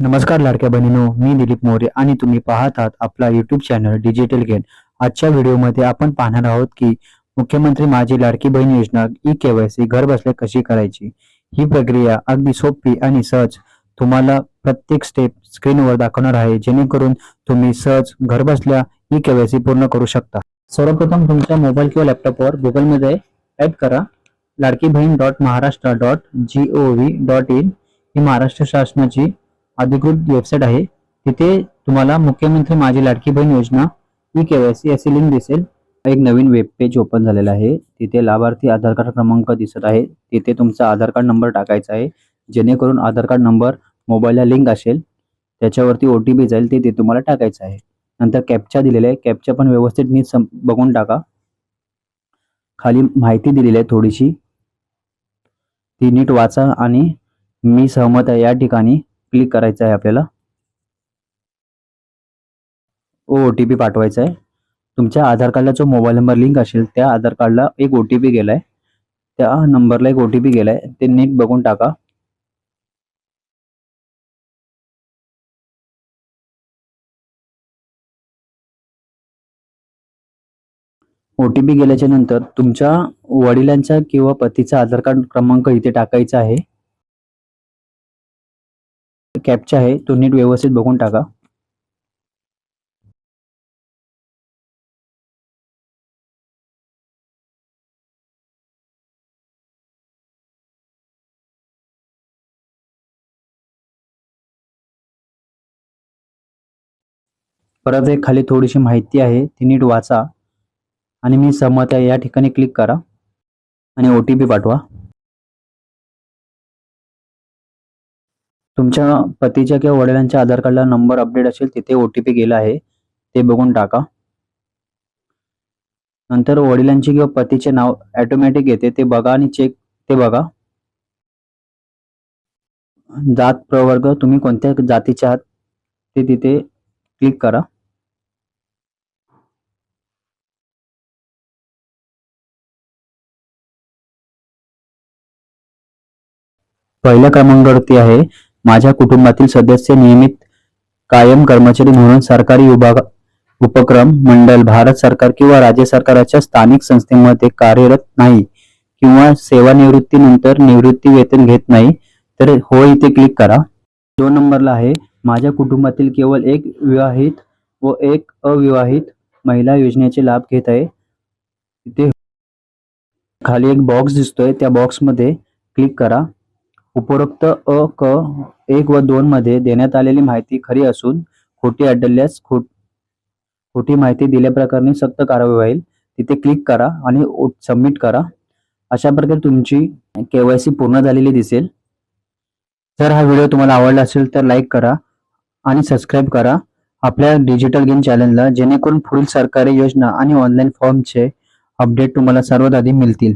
नमस्कार लाडक्या बहिणीनो मी दिलीप मोरे आणि तुम्ही पाहत आहात आपला युट्यूब चॅनल डिजिटल गेन आजच्या व्हिडिओमध्ये आपण पाहणार आहोत की मुख्यमंत्री माझी लाडकी बहीण योजना ई केवायसी घर बसल्या कशी करायची? ही प्रक्रिया अगदी सोपी आणि सहज तुम्हाला प्रत्येक स्टेप स्क्रीनवर दाखवणार आहे जेणेकरून तुम्ही सहज घर बसल्या ई केवायसी पूर्ण करू शकता. सर्वप्रथम तुमच्या मोबाईल किंवा लॅपटॉपवर गुगलमध्ये टाईप करा Ladki Bahin dot Maharashtra dot G O V dot in ही महाराष्ट्र शासनाची अधिकृत वेबसाईट आहे. तिथे तुम्हाला मुख्यमंत्री माझी लाडकी बहीण योजना ई केवायसी असे लिंक दिसेल. एक नवीन वेब पेज ओपन झालेलं आहे. तिथे लाभार्थी आधार कार्ड क्रमांक दिसत आहे. तिथे तुमचा आधार कार्ड नंबर टाकायचा आहे. जेणेकरून आधार कार्ड नंबर मोबाईलला लिंक असेल त्याच्यावरती ओ टी पी जाईल ते ते तुम्हाला टाकायचं आहे. नंतर कॅपचा दिलेला आहे. कॅपचा पण व्यवस्थित नीट बघून टाका. खाली माहिती दिलेली आहे थोडीशी. ती नीट वाचा आणि मी सहमत आहे या ठिकाणी. क्लिक करायचं आहे आपल्याला. ओ टी पी पाठवायचा आहे तुमच्या आधार कार्डला जो मोबाईल नंबर लिंक असेल त्या आधार कार्डला एक ओ टी पी गेलाय. त्या नंबरला एक ओ टी पी गेलाय. ते नीट बघून टाका. ओ टी पी गेल्याच्यानंतर तुमच्या वडिलांचा किंवा पतीचा आधार कार्ड क्रमांक इथे टाकायचा आहे. कॅपचा आहे तो नीट व्यवस्थित बघून टाका. परत एक खाली थोडीशी माहिती आहे ती नीट वाचा. आणि मी सहमत आहे या ठिकाणी क्लिक करा. आणि ओ टी पी पाठवा. तुमच्या पतीच्या किंवा वडिलांच्या आधार कार्डला नंबर अपडेट असेल तिथे ओ टी पी गेला आहे. ते बघून टाका. नंतर वडिलांचे किंवा पतीचे नाव ऑटोमॅटिक येते ते बघा आणि चेक ते बघा. जात प्रवर्ग तुम्ही कोणत्या जातीचे आहात ते तिथे क्लिक करा. पहिल्या क्रमांकावरती आहे माझ्या कुटुंबातील सदस्य नियमित कायम कर्मचारी म्हणून सरकारी विभाग उपक्रम मंडळ भारत सरकार किंवा राज्य सरकारच्या स्थानिक संस्थेमध्ये कार्यरत नाही किंवा सेवानिवृत्तीनंतर निवृत्ती वेतन घेत नाही तर हो इथे क्लिक करा. दोन नंबरला आहे. माझ्या कुटुंबातील केवळ एक विवाहित व एक अविवाहित महिला योजनेचे लाभ घेत आहे. इथे खाली एक बॉक्स दिसतोय. त्या बॉक्समध्ये क्लिक करा. उपरोक्त अ क एक व दोन मध्ये देण्यात आलेली माहिती खरी असून खोटी आढळल्यास खोट खोटी माहिती दिल्याप्रकरणी सक्त कारवाई होईल. तिथे क्लिक करा आणि सबमिट करा. अशा प्रकारे तुमची केवायसी पूर्ण झालेली दिसेल. जर हा व्हिडिओ तुम्हाला आवडला असेल तर लाईक करा आणि सबस्क्राईब करा. आपल्या डिजिटल गेम चॅनलला जेणेकरून पुढील सरकारी योजना आणि ऑनलाईन फॉर्मचे अपडेट तुम्हाला सर्वात आधी मिळतील.